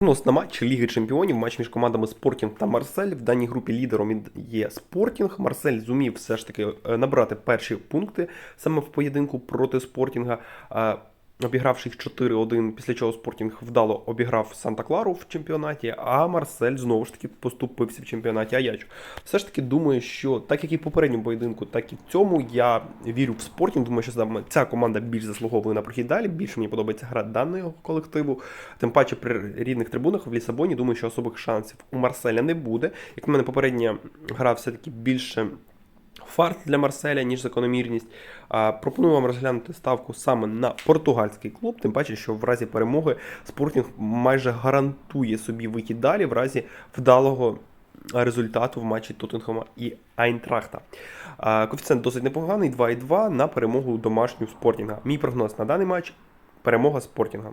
Прогноз на матч Ліги Чемпіонів, матч між командами Спортінг та Марсель. В даній групі лідером є Спортінг. Марсель зумів все ж таки е, набрати перші пункти саме в поєдинку проти Спортінга. Обігравши їх 4-1, після чого Спортінг вдало обіграв Санта-Клару в чемпіонаті, а Марсель знову ж таки поступився в чемпіонаті Аячу. Все ж таки думаю, що так як і в попередньому поєдинку, так і в цьому я вірю в Спортінг. Думаю, що саме ця команда більш заслуговує на прохід далі. Більше мені подобається гра даного колективу. Тим паче при рідних трибунах в Лісабоні. Думаю, що особих шансів у Марселя не буде. Як на мене, попередня гра все-таки більше. Фарт для Марселя, ніж закономірність. Пропоную вам розглянути ставку саме на португальський клуб, тим паче, що в разі перемоги Спортінг майже гарантує собі вихід далі в разі вдалого результату в матчі Тоттенхема і Айнтрахта. Коефіцієнт досить непоганий, 2,2 на перемогу домашню Спортінга. Мій прогноз на даний матч перемога Спортінга.